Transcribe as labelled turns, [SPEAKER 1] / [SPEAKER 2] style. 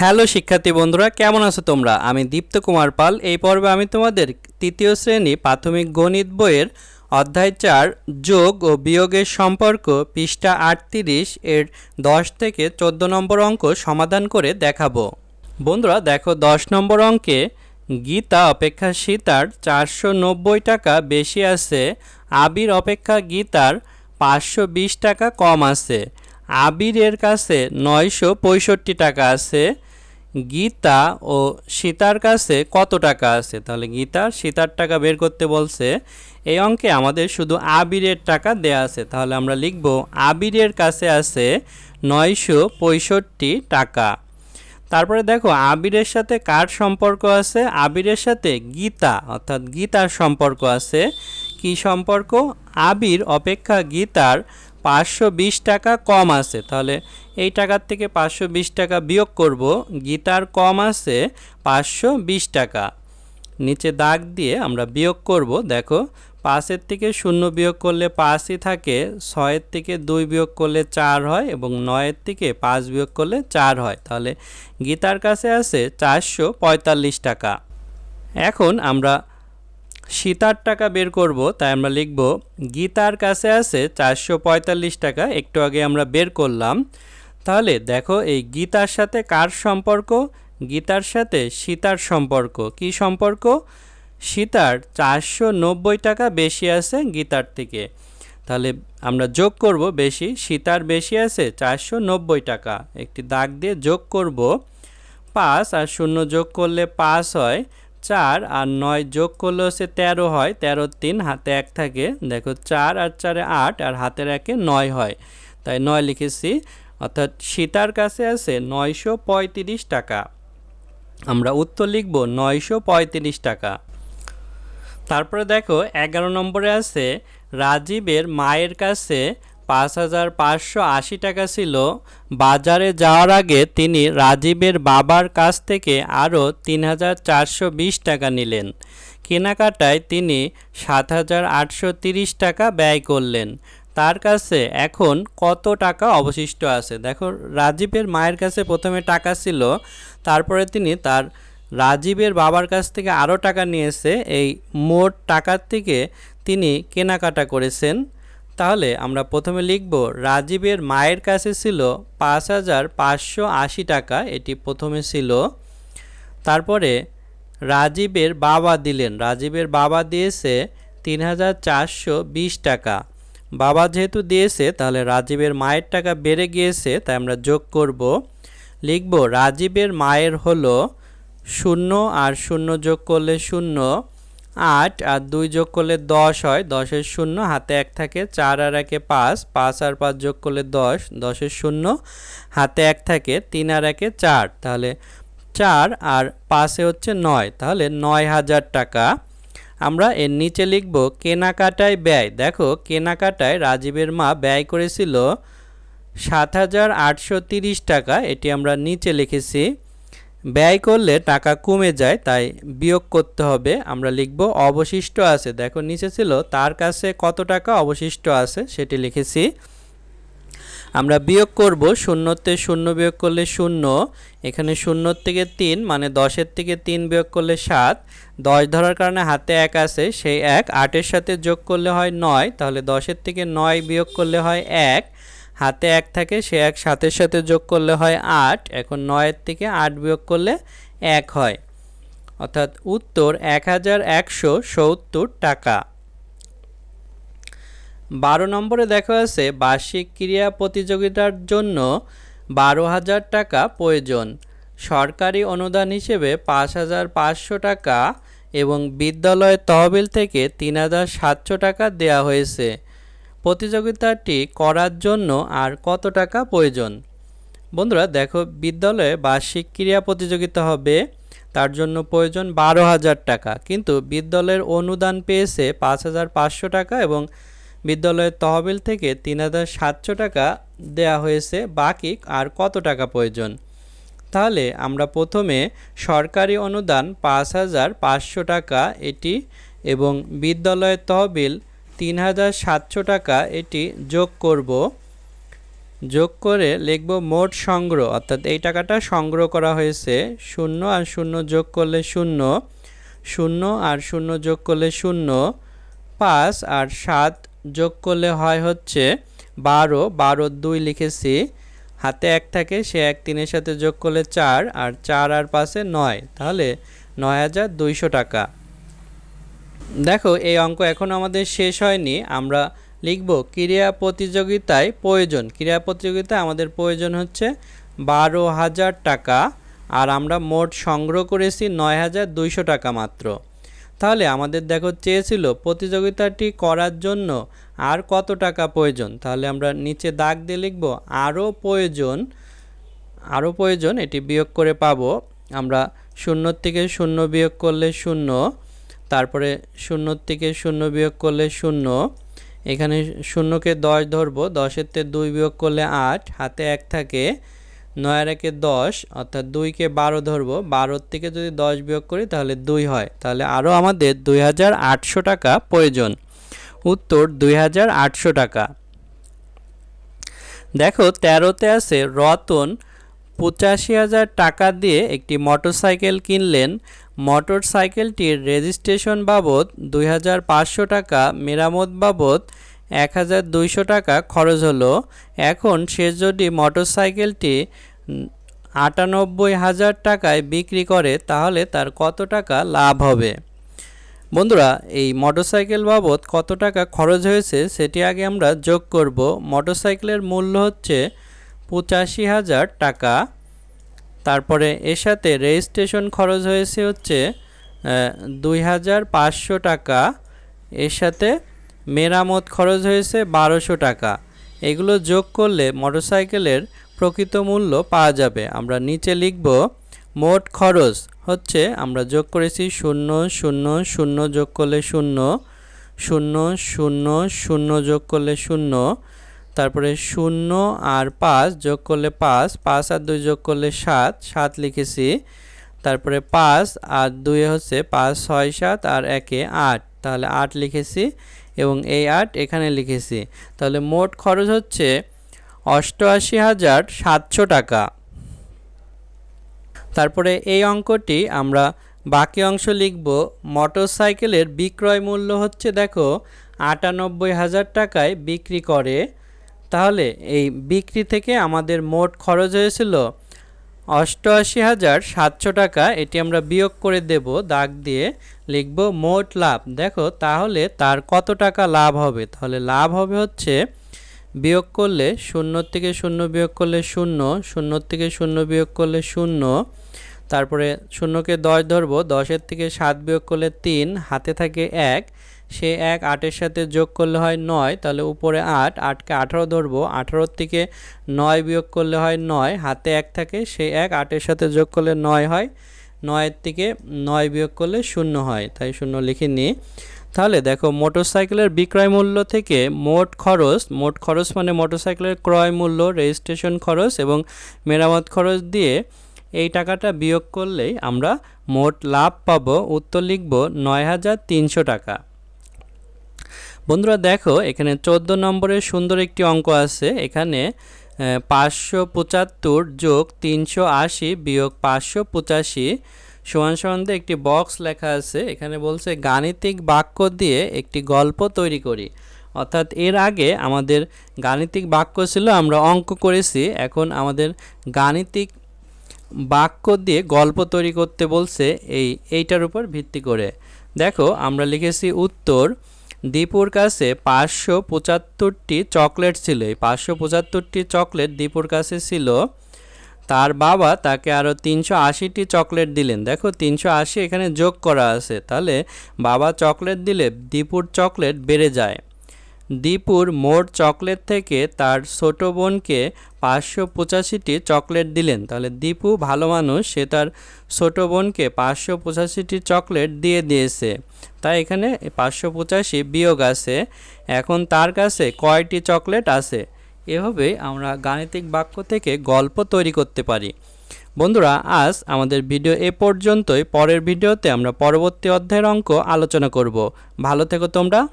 [SPEAKER 1] Hello শিক্ষার্থী বন্ধুরা, কেমন আছো তোমরা? আমি দীপ্ত কুমার পাল। এই পর্বে আমি তোমাদের তৃতীয় শ্রেণি প্রাথমিক গণিত বইয়ের অধ্যায় চার, যোগ ও বিয়োগের সম্পর্ক পৃষ্ঠা আটত্রিশ এর দশ থেকে চোদ্দ নম্বর অঙ্ক সমাধান করে দেখাবো। বন্ধুরা, দেখো দশ নম্বর অঙ্কে গীতা অপেক্ষা সীতার চারশো নব্বই টাকা বেশি আছে, আবির অপেক্ষা গীতার পাঁচশো বিশ টাকা কম আছে, আবিরের কাছে নয়শো পঁয়ষট্টি টাকা আছে গীতা ও সীতার কাছে কত টাকা আছে? তাহলে গীতা সীতার টাকা বের করতে বলছে, এই অঙ্কে আমাদের শুধু আবিরের টাকা দেয়া আছে। তাহলে আমরা লিখব, আবিরের কাছে আছে নয়শো পঁয়ষট্টি টাকা। তারপরে দেখো, আবিরের সাথে কার সম্পর্ক আছে? আবিরের সাথে গীতা, অর্থাৎ গীতার সম্পর্ক আছে। কি সম্পর্ক? আবির অপেক্ষা গীতার পাঁচশো বিশ টাকা কম আছে। তাহলে এই টাকার থেকে পাঁচশো বিশ টাকা বিয়োগ করব, গীতার কম আছে পাঁচশো বিশ টাকা। নিচে দাগ দিয়ে আমরা বিয়োগ করব, দেখো, পাঁচের থেকে শূন্য বিয়োগ করলে পাঁচই থাকে, ছয়ের থেকে দুই বিয়োগ করলে চার হয় এবং নয়ের থেকে পাঁচ বিয়োগ করলে চার হয়। তাহলে গীতার কাছে আছে চারশো পঁয়তাল্লিশ টাকা। এখন আমরা সীতার টাকা বের করব, তাই আমরা লিখব, গীতার কাছে আছে চারশো পঁয়তাল্লিশ টাকা, একটু আগে আমরা বের করলাম। তাহলে দেখো, এই গীতার সাথে কার সম্পর্ক? গীতার সাথে সীতার সম্পর্ক। কি সম্পর্ক? সীতার চারশো নব্বই টাকা বেশি আছে গীতার থেকে। তাহলে আমরা যোগ করব বেশি, সীতার বেশি আছে চারশো নব্বই টাকা। একটি দাগ দিয়ে যোগ করব, পাঁচ আর শূন্য যোগ করলে পাঁচ হয় চার আর নয় যোগ করলে হচ্ছে তেরো হয়, তেরো তিন, হাতে এক থাকে। দেখো চার আর চারে আট আর হাতের একে নয় হয়। তাই নয় লিখেছি। অর্থাৎ সীতার কাছে আছে নয়শো পঁয়ত্রিশ টাকা। আমরা উত্তর লিখব নয়শো পঁয়ত্রিশ টাকা। তারপরে দেখো এগারো নম্বরে আছে, রাজীবের মায়ের কাছে পাঁচ হাজার পাঁচশো আশি টাকা ছিল। বাজারে যাওয়ার আগে তিনি রাজীবের বাবার কাছ থেকে আরও তিন হাজার চারশো বিশ টাকা নিলেন। কেনাকাটায় তিনি সাত হাজার আটশো তিরিশ টাকা ব্যয় করলেন। তার কাছে এখন কত টাকা অবশিষ্ট আছে? দেখো, রাজীবের মায়ের কাছে প্রথমে টাকা ছিল, তারপরে তিনি তার রাজীবের বাবার কাছ থেকে আরও টাকা নিয়েছে। এই মোট টাকার থেকে তিনি কেনাকাটা করেছেন। তাহলে আমরা প্রথমে লিখব, রাজীবের মায়ের কাছে ছিল পাঁচ হাজার পাঁচশো আশি টাকা, এটি প্রথমে ছিল। তারপরে রাজীবের বাবা দিলেন, রাজীবের বাবা দিয়েছে তিন হাজার চারশো বিশ টাকা। বাবা যেহেতু দিয়েছে, তাহলে রাজীবের মায়ের টাকা বেড়ে গিয়েছে, তাই আমরা যোগ করব। লিখব, রাজীবের মায়ের হলো শূন্য আর শূন্য যোগ করলে শূন্য আট আর দুই যোগ করলে দশ হয়, দশের শূন্য, হাতে এক থাকে, চার আর একে পাঁচ পাঁচ আর পাঁচ যোগ করলে দশ, দশের শূন্য, হাতে এক থাকে, তিন আর একে চার, তাহলে চার আর পাঁচে হচ্ছে নয়, তাহলে নয় হাজার টাকা। আমরা এর নিচে লিখব, কেনাকাটায় ব্যয়, দেখো কেনাকাটায় রাজীবের মা ব্যয় করেছিল সাত হাজার আটশো তিরিশ টাকা, এটি আমরা নিচে লিখেছি। ব্যয় করলে টাকা কমে যায়, তাই বিয়োগ করতে হবে। আমরা লিখব অবশিষ্ট আছে। দেখো, নিচে ছিল, তার কাছে কত টাকা অবশিষ্ট আছে? সেটি লিখেছি। আমরা বিয়োগ করব, শূন্যতে শূন্য বিয়োগ করলে শূন্য, এখানে শূন্যর থেকে তিন মানে দশের থেকে তিন বিয়োগ করলে সাত। দশ ধরার কারণে হাতে এক আছে, সেই এক। আটের সাথে যোগ করলে হয় নয়, তাহলে দশের থেকে নয় বিয়োগ করলে হয় এক। হাতে এক থাকে, সে এক সাতের সাথে যোগ করলে হয় আট, এখন নয়ের থেকে আট বিয়োগ করলে এক হয়। অর্থাৎ উত্তর এক হাজার একশো সত্তর টাকা। বারো নম্বরে দেখা আছে, বার্ষিক ক্রীড়া প্রতিযোগিতার জন্য বারো হাজার টাকা প্রয়োজন। সরকারি অনুদান হিসেবে পাঁচ হাজার পাঁচশো টাকা এবং বিদ্যালয়ের তহবিল থেকে তিন হাজার সাতশো টাকা দেওয়া হয়েছে। প্রতিযোগিতাটি করার জন্য আর কত টাকা প্রয়োজন? বন্ধুরা, দেখো, বিদ্যালয়ে বার্ষিক ক্রীড়া প্রতিযোগিতা হবে, তার জন্য প্রয়োজন বারো হাজার টাকা। কিন্তু বিদ্যালয়ের অনুদান পেয়েছে পাঁচ হাজার পাঁচশো টাকা এবং বিদ্যালয়ের তহবিল থেকে তিন হাজার সাতশো টাকা দেয়া হয়েছে। বাকি আর কত টাকা প্রয়োজন? তাহলে আমরা প্রথমে সরকারি অনুদান পাঁচ হাজার পাঁচশো টাকা এটি এবং বিদ্যালয়ের তহবিল তিন হাজার সাতশো টাকা এটি যোগ করব। যোগ করে লিখব মোট সংগ্রহ, অর্থাৎ এই টাকাটা সংগ্রহ করা হয়েছে শূন্য আর শূন্য যোগ করলে শূন্য শূন্য আর শূন্য যোগ করলে শূন্য, পাঁচ আর সাত যোগ করলে হয় হচ্ছে বারো বারো দুই লিখেছি, হাতে এক থাকে, সে এক তিনের সাথে যোগ করলে চার আর চার আর পাশে নয়, তাহলে নয় হাজার দুইশো টাকা। দেখো, এই অঙ্ক এখন আমাদের শেষ হয়নি। আমরা লিখব ক্রীড়া প্রতিযোগিতায় প্রয়োজন। ক্রীড়া প্রতিযোগিতায় আমাদের প্রয়োজন হচ্ছে বারো হাজার টাকা আর আমরা মোট সংগ্রহ করেছি নয় হাজার দুইশো টাকা মাত্র। তাহলে আমাদের দেখো চেয়েছিল প্রতিযোগিতাটি করার জন্য আর কত টাকা প্রয়োজন। তাহলে আমরা নিচে দাগ দিয়ে লিখব আরও প্রয়োজন আরও প্রয়োজন, এটি বিয়োগ করে পাবো। আমরা শূন্য থেকে শূন্য বিয়োগ করলে শূন্য। তারপরে শূন্য থেকে শূন্য বিয়োগ করলে শূন্য। এখানে শূন্যকে দশ ধরবো, দশের তে দুই বিয়োগ করলে আট, হাতে এক থাকে। নয়ের একে দশ, অর্থাৎ দুইকে বারো ধরবো। বারোর থেকে যদি দশ বিয়োগ করি তাহলে দুই হয়। তাহলে আরও আমাদের দুই হাজার আটশো টাকা প্রয়োজন। উত্তর, দুই হাজার আটশো টাকা। দেখো, তেরোতে আছে রতন পঁচাশি হাজার টাকা দিয়ে একটি মোটরসাইকেল কিনলেন। মোটর সাইকেলটির রেজিস্ট্রেশন বাবদ দুই হাজার পাঁচশো টাকা, মেরামত বাবদ এক হাজার দুইশো টাকা খরচ হলো। এখন সে যদি মোটর সাইকেলটি আটানব্বই হাজার টাকায় বিক্রি করে, তাহলে তার কত টাকা লাভ হবে? বন্ধুরা, এই মোটরসাইকেল বাবদ কত টাকা খরচ হয়েছে সেটি আগে আমরা যোগ করব। মোটরসাইকেলের মূল্য হচ্ছে পঁচাশি হাজার টাকা। তারপরে এর সাথে রেজিস্ট্রেশন খরচ হয়েছে হচ্ছে দুই হাজার পাঁচশো টাকা। এর সাথে মেরামত খরচ হয়েছে বারোশো টাকা। এগুলো যোগ করলে মোটরসাইকেলের প্রকৃত মূল্য পাওয়া যাবে। আমরা নিচে লিখব, মোট খরচ হচ্ছে, আমরা যোগ করেছি শূন্য শূন্য শূন্য যোগ করলে শূন্য শূন্য শূন্য শূন্য যোগ করলে শূন্য। তারপরে শূন্য আর পাঁচ যোগ করলে পাঁচ পাঁচ আর দুই যোগ করলে সাত সাত লিখেছি। তারপরে পাঁচ আর দুই হচ্ছে পাঁচ, ছয়, সাত আর একে আট। তাহলে আট লিখেছি এবং এই আট এখানে লিখেছি। তাহলে মোট খরচ হচ্ছে অষ্টআশি হাজার সাতশো টাকা। তারপরে এই অঙ্কটি আমরা বাকি অংশ লিখব। মোটরসাইকেলের বিক্রয় মূল্য হচ্ছে দেখো আটানব্বই হাজার টাকায় বিক্রি করে। তাহলে এই বিক্রি থেকে আমাদের মোট খরচ হয়েছিল অষ্টআশি হাজার সাতশো টাকা। এটি আমরা বিয়োগ করে দেব, দাগ দিয়ে লিখব মোট লাভ। দেখো, তাহলে তার কত টাকা লাভ হবে? তাহলে লাভ হবে হচ্ছে বিয়োগ করলে শূন্য থেকে শূন্য বিয়োগ করলে শূন্য শূন্য থেকে শূন্য বিয়োগ করলে শূন্য, তারপরে শূন্যকে দশ ধরবো, দশের থেকে সাত বিয়োগ করলে তিন, হাতে থাকে এক। সে এক আটের সাথে যোগ করলে হয় নয়, তাহলে উপরে আট, আটকে আঠারো ধরবো। আঠারোর থেকে নয় বিয়োগ করলে হয় নয়, হাতে এক থাকে, সে এক আটের সাথে যোগ করলে নয় হয়, নয়ের থেকে নয় বিয়োগ করলে শূন্য হয়, তাই শূন্য লিখে নিই। তাহলে দেখো, মোটরসাইকেলের বিক্রয় মূল্য থেকে মোট খরচ মোট খরচ মানে মোটরসাইকেলের ক্রয় মূল্য, রেজিস্ট্রেশন খরচ এবং মেরামত খরচ দিয়ে এই টাকাটা বিয়োগ করলেই আমরা মোট লাভ পাবো। উত্তর লিখব, নয় হাজার তিনশো টাকা। বন্ধুরা দেখো, এখানে চোদ্দ নম্বরের সুন্দর একটি অঙ্ক আছে। এখানে পাঁচশো পঁচাত্তর যোগ তিনশো আশি বিয়োগ পাঁচশো পঁচাশি সমান একটি বক্স লেখা আছে। এখানে বলছে, গাণিতিক বাক্য দিয়ে একটি গল্প তৈরি করি। অর্থাৎ এর আগে আমাদের গাণিতিক বাক্য ছিল, আমরা অঙ্ক করেছি। এখন আমাদের গাণিতিক বাক্য দিয়ে গল্প তৈরি করতে বলছে, এই, এইটার উপর ভিত্তি করে। দেখো, আমরা লিখেছি উত্তর দীপুর কাছে পাঁচশো পঁচাত্তরটি চকলেট ছিল। এই পাঁচশো পঁচাত্তরটি চকলেট দীপুর কাছে ছিল। তার বাবা তাকে আরও তিনশো আশিটি চকলেট দিলেন। দেখো, তিনশো আশি এখানে যোগ করা আছে। তাহলে বাবা চকলেট দিলে দীপুর চকলেট বেড়ে যায়। দীপুর মোট চকলেট থেকে তার ছোট বোনকে পাঁচশো পঁচাশিটি চকলেট দিলেন। তাহলে দীপু ভালো মানুষ, সে তার ছোট বোনকে পাঁচশো পঁচাশিটি চকলেট দিয়ে দিয়েছে। তাই এখানে পাঁচশো পঁচাশি বিয়োগ আছে। এখন তার কাছে কয়টি চকলেট আছে? এভাবেই আমরা গাণিতিক বাক্য থেকে গল্প তৈরি করতে পারি। বন্ধুরা, আজ আমাদের ভিডিও এ পর্যন্তই। পরের ভিডিওতে আমরা পরবর্তী অধ্যায়ের অঙ্ক আলোচনা করব। ভালো থেকো তোমরা।